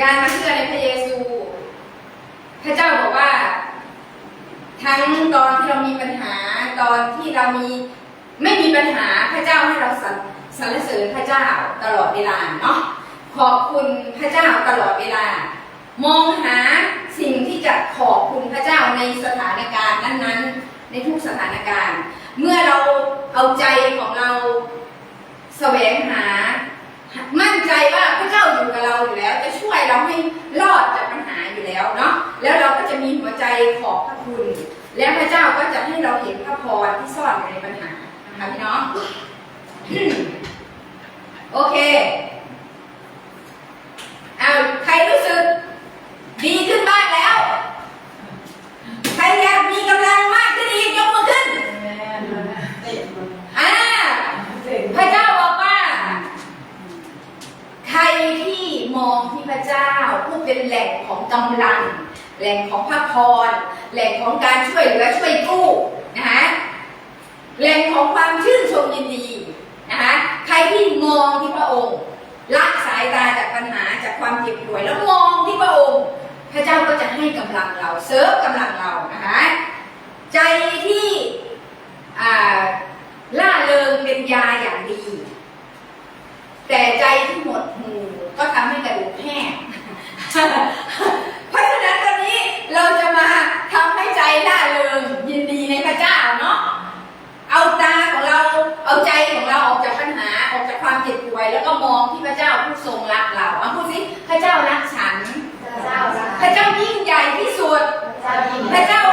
การมาเชื่อในพระเยซู พระเจ้าบอกว่า ทั้งตอนที่เรามีปัญหาตอนที่เรามีไม่มีปัญหาพระเจ้าให้เราสรรสรรเสริญพระเจ้าตลอดเวลาเนาะขอบคุณพระเจ้าตลอดเวลา มองหาสิ่งที่จะขอบคุณพระเจ้าในสถานการณ์นั้นๆ ในทุกสถานการณ์ เมื่อเราเอาใจของเราแสวงหา ขอบพระคุณ และพระเจ้าก็จะให้เราเห็นพระพรที่ซ่อนอยู่ในปัญหานะคะพี่น้อง โอเคเอาใครรู้สึก ดีขึ้นบ้างแล้ว ใครอยากมีกำลังมากขึ้นอีกยกมือขึ้นอ่าพระเจ้าบอกว่า ใครที่มองที่พระเจ้าผู้เป็นแหล่งของกำลัง แหล่งของพระพรแหล่งของการช่วยเหลือช่วยกู้นะคะแหล่งของความชื่นชมยินดีนะคะใครที่มองที่พระองค์ละสายตาจากปัญหาจากความเจ็บป่วยแล้วมองที่พระองค์ พระเจ้าก็จะให้กำลังเราเสริมกำลังเรานะคะใจที่อ่าล่าเริงเป็นยาอย่างดี แต่ใจที่หมดหมู่ก็ทำให้กระดูกแห้ง เพราะฉะนั้นวันนี้เราจะมาทำให้ใจล่าเริงยินดีในพระเจ้าเนาะ เอาตาของเรา เอาใจของเราออกจากปัญหา ออกจากความเจ็บป่วย แล้วก็มองที่ พระเจ้าผู้ทรงรักเราเอาพูดสิพระเจ้ารักฉัน พระเจ้ายิ่งใหญ่ที่สุด พระเจ้า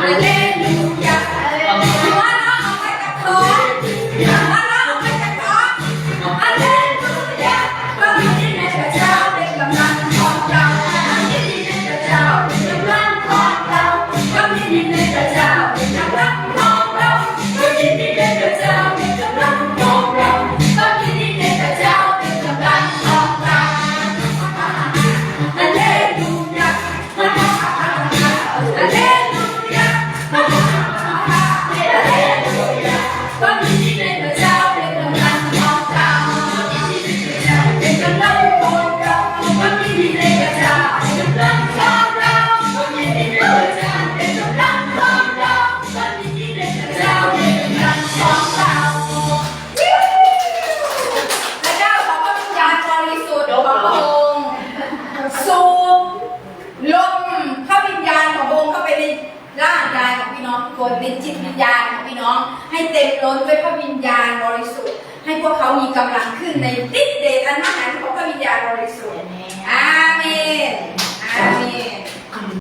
ฮ ตัวน้องทุกคนในจิตวิญญาณของพี่น้อง ให้เต็มล้นด้วยพระวิญญาณบริสุทธิ์ ให้พวกเขามีกำลังขึ้นในฤทธิ